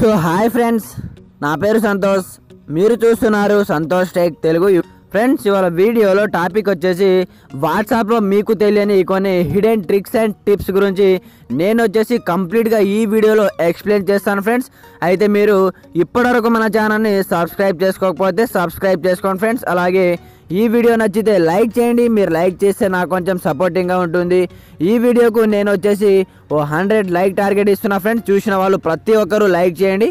So hi friends. నా పేరు సంతోష్. మీరు చూస్తున్నారు సంతోష్ టెక్ తెలుగు ఫ్రెండ్స్ ఇవాళ వీడియోలో టాపిక్ వచ్చేసి వాట్సాప్లో మీకు తెలియని కొన్ని హిడెన్ ట్రిక్స్ అండ్ టిప్స్ గురించి నేను వచ్చేసి కంప్లీట్గా ఈ వీడియోలో ఎక్స్ప్లెయిన్ చేస్తాను ఫ్రెండ్స్. అయితే మీరు ఇప్పటివరకు మన ఛానల్ని సబ్స్క్రైబ్ చేసుకోకపోతే సబ్స్క్రైబ్ చేసుకోండి ఫ్రెండ్స్. అలాగే ఈ వీడియో నచ్చితే లైక్ చేయండి. మీరు లైక్ చేస్తే నాకు కొంచెం సపోర్టింగ్గా ఉంటుంది. ఈ వీడియోకు నేను వచ్చేసి ఓ హండ్రెడ్ లైక్ టార్గెట్ ఇస్తున్నా ఫ్రెండ్స్. చూసిన వాళ్ళు ప్రతి ఒక్కరూ లైక్ చేయండి.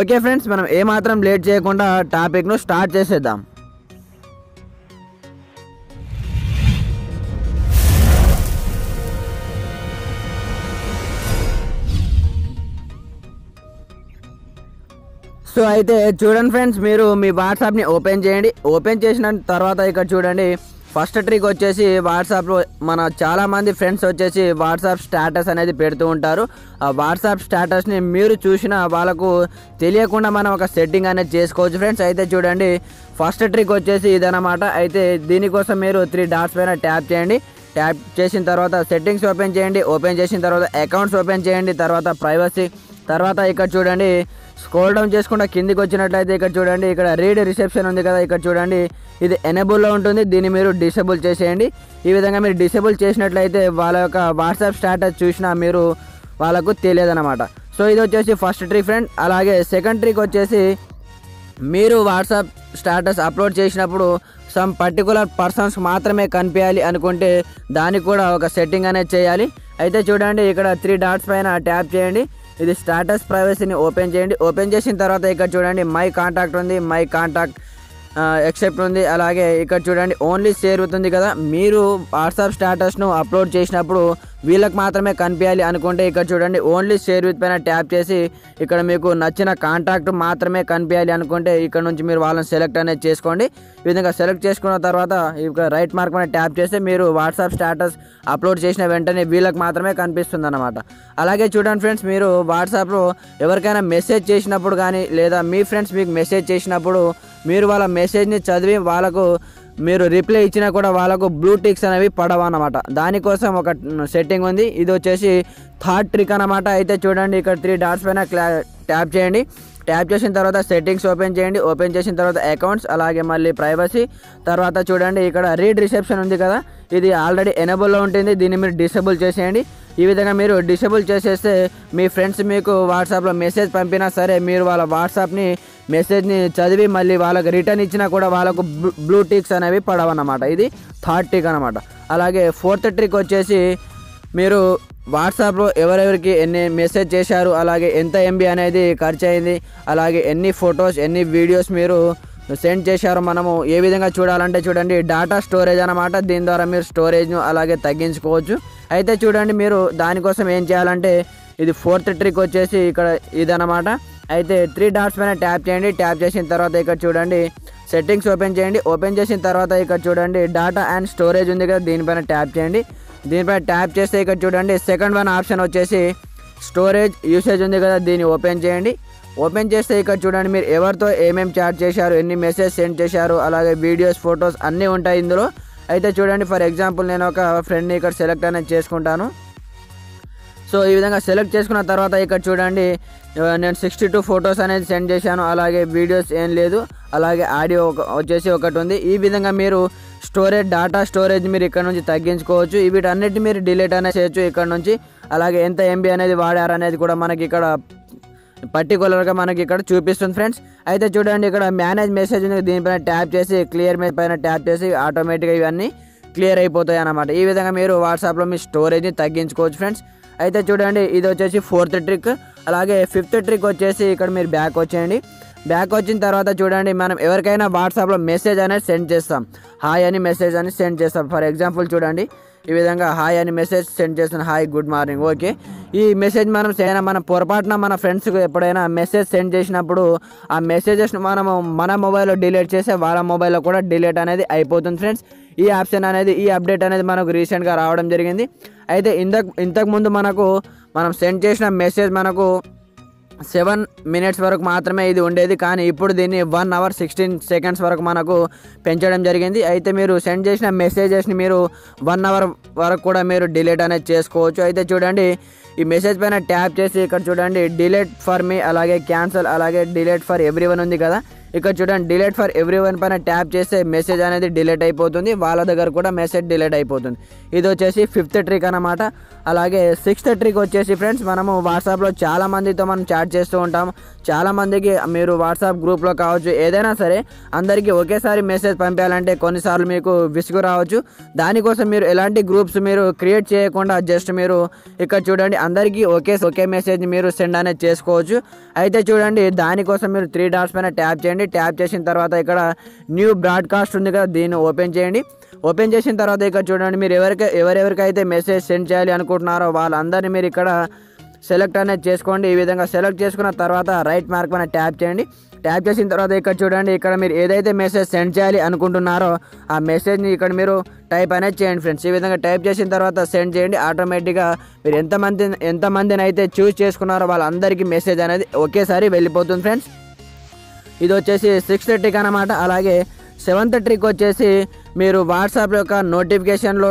ఓకే ఫ్రెండ్స్ మనం ఏమాత్రం లేట్ చేయకుండా టాపిక్ను స్టార్ట్ చేసేద్దాం. సో అయితే చూడండి ఫ్రెండ్స్ మీరు మీ వాట్సాప్ని ఓపెన్ చేయండి. ఓపెన్ చేసిన తర్వాత ఇక్కడ చూడండి ఫస్ట్ ట్రిక్ వచ్చేసి వాట్సాప్లో మన చాలామంది ఫ్రెండ్స్ వచ్చేసి వాట్సాప్ స్టేటస్ అనేది పెడుతూ ఉంటారు. ఆ వాట్సాప్ స్టేటస్ని మీరు చూసిన వాళ్ళకు తెలియకుండా మనం ఒక సెట్టింగ్ అనేది చేసుకోవచ్చు ఫ్రెండ్స్. అయితే చూడండి ఫస్ట్ ట్రిక్ వచ్చేసి ఇదనమాట అయితే దీనికోసం మీరు త్రీ డాట్స్ పైన ట్యాప్ చేయండి. ట్యాప్ చేసిన తర్వాత సెట్టింగ్స్ ఓపెన్ చేయండి. ఓపెన్ చేసిన తర్వాత అకౌంట్స్ ఓపెన్ చేయండి. తర్వాత ప్రైవసీ తర్వాత ఇక్కడ చూడండి స్క్రోల్ డౌన్ చేసుకుంటా కిందికి వచ్చినట్లయితే ఇక్కడ చూడండి ఇక్కడ రీడ్ రిసెప్షన్ ఉంది కదా ఇక్కడ చూడండి ఇది ఎనేబుల్లో ఉంటుంది దీన్ని మీరు డిసేబుల్ చేసేయండి. ఈ విధంగా మీరు డిసేబుల్ చేసినట్లయితే వాళ్ళ యొక్క వాట్సాప్ స్టేటస్ చూసినా మీరు వాళ్ళకు తెలియదన్నమాట. సో ఇది వచ్చేసి ఫస్ట్ ట్రిక్ ఫ్రెండ్ అలాగే సెకండ్ ట్రిక్ వచ్చేసి మీరు వాట్సాప్ స్టేటస్ అప్లోడ్ చేసినప్పుడు సమ్ పర్టికులర్ పర్సన్స్ మాత్రమే కనిపించాలి అనుకుంటే దానికి కూడా ఒక సెట్టింగ్ అనేది చేయాలి. అయితే చూడండి ఇక్కడ త్రీ డాట్స్ పైన ట్యాప్ చేయండి. ఇది స్టాటస్ ప్రైవసీని ఓపెన్ చేయండి. ఓపెన్ చేసిన తర్వాత ఇక్కడ చూడండి మై కాంటాక్ట్ ఉంది. మై కాంటాక్ట్ ఎక్సెప్ట్ ఉంది. అలాగే ఇక్కడ చూడండి ఓన్లీ షేర్ అవుతుంది కదా. మీరు వాట్సాప్ స్టేటస్ను అప్లోడ్ చేసినప్పుడు వీళ్ళకి మాత్రమే కనిపించాలి అనుకుంటే ఇక్కడ చూడండి ఓన్లీ షేర్ విత్ పైన ట్యాప్ చేసి ఇక్కడ మీకు నచ్చిన కాంటాక్ట్ మాత్రమే కనిపించాలి అనుకుంటే ఇక్కడ నుంచి మీరు వాళ్ళని సెలెక్ట్ అనేది చేసుకోండి. ఈ విధంగా సెలెక్ట్ చేసుకున్న తర్వాత ఇక్కడ రైట్ మార్క్ పైన ట్యాప్ చేస్తే మీరు వాట్సాప్ స్టేటస్ అప్లోడ్ చేసిన వెంటనే వీళ్ళకి మాత్రమే కనిపిస్తుంది అనమాట అలాగే చూడండి ఫ్రెండ్స్ మీరు వాట్సాప్లో ఎవరికైనా మెసేజ్ చేసినప్పుడు కానీ లేదా మీ ఫ్రెండ్స్ మీకు మెసేజ్ చేసినప్పుడు మీరు వాళ్ళ మెసేజ్ని చదివి వాళ్ళకు మీరు రిప్లై ఇచ్చినా కూడా వాళ్ళకు బ్లూ టిక్స్ అనేవి పడవన్నమాట దానికోసం ఒక సెట్టింగ్ ఉంది. ఇది వచ్చేసి థర్డ్ ట్రిక్ అనమాట అయితే చూడండి ఇక్కడ త్రీ డాట్స్ పైన క్లా ట్యాప్ చేయండి. ట్యాప్ చేసిన తర్వాత సెట్టింగ్స్ ఓపెన్ చేయండి. ఓపెన్ చేసిన తర్వాత అకౌంట్స్ అలాగే మళ్ళీ ప్రైవసీ. తర్వాత చూడండి ఇక్కడ రీడ్ రిసెప్షన్ ఉంది కదా. ఇది ఆల్రెడీ ఎనేబుల్లో ఉంటుంది. దీన్ని మీరు డిసేబుల్ చేసేయండి. ఈ విధంగా మీరు డిసేబుల్ చేసేస్తే మీ ఫ్రెండ్స్ మీకు వాట్సాప్లో మెసేజ్ పంపినా సరే మీరు వాళ్ళ వాట్సాప్ని మెసేజ్ని చదివి మళ్ళీ వాళ్ళకి రిటర్న్ ఇచ్చినా కూడా వాళ్ళకు బ్లూ- బ్లూ టిక్స్ అనేవి పడవన్నమాట. ఇది థర్డ్ టిక్ అనమాట అలాగే ఫోర్త్ ట్రిక్ వచ్చేసి మీరు వాట్సాప్లో ఎవరెవరికి ఎన్ని మెసేజ్ చేశారు అలాగే ఎంత ఎంబీ అనేది ఖర్చు అయింది అలాగే ఎన్ని ఫొటోస్ ఎన్ని వీడియోస్ మీరు సెండ్ చేశారు మనము ఏ విధంగా చూడాలంటే చూడండి డాటా స్టోరేజ్ అనమాట దీని ద్వారా మీరు స్టోరేజ్ను అలాగే తగ్గించుకోవచ్చు. అయితే చూడండి మీరు దానికోసం ఏం చేయాలంటే ఇది ఫోర్త్ ట్రిక్ వచ్చేసి ఇక్కడ ఇదనమాట అయితే త్రీ డాట్స్ పైన ట్యాప్ చేయండి. ట్యాప్ చేసిన తర్వాత ఇక్కడ చూడండి సెట్టింగ్స్ ఓపెన్ చేయండి. ఓపెన్ చేసిన తర్వాత ఇక్కడ చూడండి డాటా అండ్ స్టోరేజ్ ఉంది కదా దీనిపైన ట్యాప్ చేయండి. దీనిపైన ట్యాప్ చేస్తే ఇక్కడ చూడండి సెకండ్ వన్ ఆప్షన్ వచ్చేసి స్టోరేజ్ యూసేజ్ ఉంది కదా దీన్ని ఓపెన్ చేయండి. ఓపెన్ చేస్తే ఇక్కడ చూడండి మీరు ఎవరితో ఏమేమి చాట్ చేశారు ఎన్ని మెసేజ్ సెండ్ చేశారు అలాగే వీడియోస్ ఫొటోస్ అన్నీ ఉంటాయి ఇందులో. అయితే చూడండి ఫర్ ఎగ్జాంపుల్ నేను ఒక ఫ్రెండ్ని ఇక్కడ సెలెక్ట్ అనేది చేసుకుంటాను. సో ఈ విధంగా సెలెక్ట్ చేసుకున్న తర్వాత ఇక్కడ చూడండి నేను సిక్స్టీ టూ ఫొటోస్ అనేది సెండ్ చేశాను అలాగే వీడియోస్ ఏం లేదు అలాగే ఆడియో ఒక వచ్చేసి ఒకటి ఉంది. ఈ విధంగా మీరు స్టోరేజ్ డాటా స్టోరేజ్ మీరు ఇక్కడ నుంచి తగ్గించుకోవచ్చు. వీటన్నిటి వీటన్నిటిని మీరు డిలీట్ అనేది చేయొచ్చు ఇక్కడ నుంచి. అలాగే ఎంత ఎంబీ అనేది వాడారు అనేది కూడా మనకి ఇక్కడ పర్టికులర్గా మనకి ఇక్కడ చూపిస్తుంది ఫ్రెండ్స్. అయితే చూడండి ఇక్కడ మేనేజ్ మెసేజ్ ఉంది. దీనిపైన ట్యాప్ చేసి క్లియర్ మీద పైన ట్యాప్ చేసి ఆటోమేటిక్గా ఇవన్నీ క్లియర్ అయిపోతాయి అన్నమాట. ఈ విధంగా మీరు వాట్సాప్లో మీ స్టోరేజ్ని తగ్గించుకోవచ్చు ఫ్రెండ్స్. అయితే చూడండి ఇది వచ్చేసి ఫోర్త్ ట్రిక్. అలాగే ఫిఫ్త్ ట్రిక్ వచ్చేసి ఇక్కడ మీరు బ్యాక్ వచ్చేయండి. బ్యాక్ వచ్చిన తర్వాత చూడండి మనం ఎవరికైనా వాట్సాప్లో మెసేజ్ అనేది సెండ్ చేస్తాం. హాయ్ అని మెసేజ్ అని సెండ్ చేస్తాం. ఫర్ ఎగ్జాంపుల్ చూడండి ఈ విధంగా హాయ్ అని మెసేజ్ సెండ్ చేసిన హాయ్ గుడ్ మార్నింగ్ ఓకే ఈ మెసేజ్ మనం అయినా మన పొరపాటున మన ఫ్రెండ్స్కి ఎప్పుడైనా మెసేజ్ సెండ్ చేసినప్పుడు ఆ మెసేజెస్ మనము మన మొబైల్లో డిలీట్ చేస్తే వాళ్ళ మొబైల్లో కూడా డిలీట్ అనేది అయిపోతుంది ఫ్రెండ్స్ ఈ ఆప్షన్ అనేది ఈ అప్డేట్ అనేది మనకు రీసెంట్గా రావడం జరిగింది. అయితే ఇంతకు ఇంతకుముందు మనకు మనం సెండ్ చేసిన మెసేజ్ మనకు సెవెన్ మినిట్స్ వరకు మాత్రమే ఇది ఉండేది. కానీ ఇప్పుడు దీన్ని వన్ అవర్ సిక్స్టీన్ సెకండ్స్ వరకు మనకు పెంచడం జరిగింది. అయితే మీరు సెండ్ చేసిన మెసేజెస్ని మీరు వన్ అవర్ వరకు కూడా మీరు డిలీట్ అనేది చేసుకోవచ్చు. అయితే చూడండి ఈ మెసేజ్ పైన ట్యాప్ చేసి ఇక్కడ చూడండి డిలీట్ ఫర్ మీ అలాగే క్యాన్సల్ అలాగే డిలీట్ ఫర్ ఎవ్రీ ఉంది కదా. ఇక్కడ చూడండి డిలీట్ ఫర్ ఎవ్రీ వన్ పైన ట్యాప్ చేస్తే మెసేజ్ అనేది డిలీట్ అయిపోతుంది. వాళ్ళ దగ్గర కూడా మెసేజ్ డిలీట్ అయిపోతుంది. ఇది వచ్చేసి ఫిఫ్త్ ట్రిక్ అనమాట అలాగే సిక్స్త్ ట్రిక్ వచ్చేసి ఫ్రెండ్స్ మనము వాట్సాప్లో చాలా మందితో మనం చాట్ చేస్తూ ఉంటాం చాలా మందికి మీరు వాట్సాప్ గ్రూప్లో కావచ్చు ఏదైనా సరే అందరికీ ఒకేసారి మెసేజ్ పంపించాలంటే కొన్నిసార్లు మీకు విసుగు రావచ్చు. దానికోసం మీరు ఎలాంటి గ్రూప్స్ మీరు క్రియేట్ చేయకుండా జస్ట్ మీరు ఇక్కడ చూడండి అందరికీ ఒకే ఒకే మెసేజ్ మీరు సెండ్ అనేది చేసుకోవచ్చు. అయితే చూడండి దానికోసం మీరు త్రీ డాట్స్ పైన ట్యాప్ చేయండి. ట్యాప్ చేసిన తర్వాత ఇక్కడ న్యూ బ్రాడ్కాస్ట్ ఉంది కదా దీన్ని ఓపెన్ చేయండి. ఓపెన్ చేసిన తర్వాత ఇక్కడ చూడండి మీరు ఎవరికి ఎవరెవరికైతే మెసేజ్ సెండ్ చేయాలి అనుకుంటున్నారో వాళ్ళందరినీ మీరు ఇక్కడ సెలెక్ట్ అనేది చేసుకోండి. ఈ విధంగా సెలెక్ట్ చేసుకున్న తర్వాత రైట్ మార్క్ పైన ట్యాప్ చేయండి. ట్యాప్ చేసిన తర్వాత ఇక్కడ చూడండి ఇక్కడ మీరు ఏదైతే మెసేజ్ సెండ్ చేయాలి అనుకుంటున్నారో ఆ మెసేజ్ని ఇక్కడ మీరు టైప్ అనేది చేయండి ఫ్రెండ్స్. ఈ విధంగా టైప్ చేసిన తర్వాత సెండ్ చేయండి. ఆటోమేటిక్గా మీరు ఎంతమంది ఎంతమందిని అయితే చూస్ చేసుకున్నారో వాళ్ళందరికీ మెసేజ్ అనేది ఒకేసారి వెళ్ళిపోతుంది ఫ్రెండ్స్. ఇది వచ్చేసి సిక్స్త్ ట్రిక్ అనమాట అలాగే సెవెంత్ ట్రిక్ వచ్చేసి మీరు వాట్సాప్ యొక్క నోటిఫికేషన్లో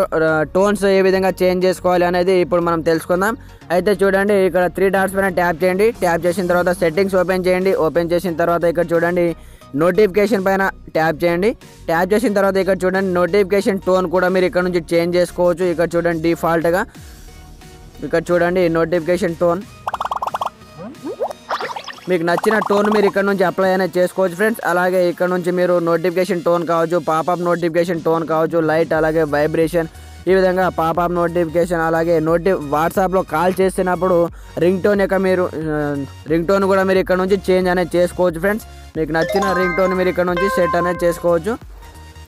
టోన్స్ ఏ విధంగా చేంజ్ చేసుకోవాలి అనేది ఇప్పుడు మనం తెలుసుకుందాం. అయితే చూడండి ఇక్కడ త్రీ డాట్స్ పైన ట్యాప్ చేయండి. ట్యాప్ చేసిన తర్వాత సెట్టింగ్స్ ఓపెన్ చేయండి. ఓపెన్ చేసిన తర్వాత ఇక్కడ చూడండి నోటిఫికేషన్ పైన ట్యాప్ చేయండి. ట్యాప్ చేసిన తర్వాత ఇక్కడ చూడండి నోటిఫికేషన్ టోన్ కూడా మీరు ఇక్కడ నుంచి చేంజ్ చేసుకోవచ్చు. ఇక్కడ చూడండి డిఫాల్ట్గా ఇక్కడ చూడండి నోటిఫికేషన్ టోన్ మీకు నచ్చిన టోన్ మీరు ఇక్కడ నుంచి అప్లై అనేది చేసుకోవచ్చు ఫ్రెండ్స్. అలాగే ఇక్కడ నుంచి మీరు నోటిఫికేషన్ టోన్ కావచ్చు పాపప్ నోటిఫికేషన్ టోన్ కావచ్చు లైట్ అలాగే వైబ్రేషన్ ఈ విధంగా పాపప్ నోటిఫికేషన్ అలాగే నోటి వాట్సాప్లో కాల్ చేసినప్పుడు రింగ్ టోన్ యొక్క మీరు రింగ్ టోన్ కూడా మీరు ఇక్కడ నుంచి చేంజ్ అనేది చేసుకోవచ్చు ఫ్రెండ్స్. మీకు నచ్చిన రింగ్ టోన్ మీరు ఇక్కడ నుంచి సెట్ అనేది చేసుకోవచ్చు.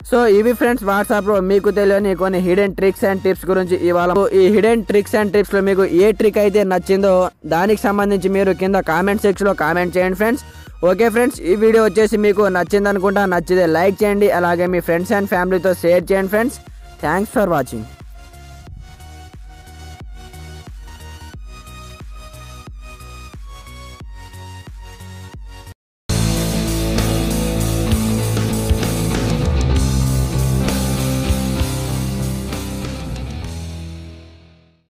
సో ఇవి ఫ్రెండ్స్ వాట్సాప్లో మీకు తెలియని కొన్ని హిడెన్ ట్రిక్స్ అండ్ టిప్స్ గురించి ఇవాళ ఈ హిడెన్ ట్రిక్స్ అండ్ టిప్స్లో మీకు ఏ ట్రిక్ అయితే నచ్చిందో దానికి సంబంధించి మీరు కింద కామెంట్ సెక్షన్లో కామెంట్ చేయండి ఫ్రెండ్స్ ఓకే ఫ్రెండ్స్ ఈ వీడియో వచ్చేసి మీకు నచ్చింది అనుకుంటా నచ్చితే లైక్ చేయండి అలాగే మీ ఫ్రెండ్స్ అండ్ ఫ్యామిలీతో షేర్ చేయండి ఫ్రెండ్స్ థ్యాంక్స్ ఫర్ వాచింగ్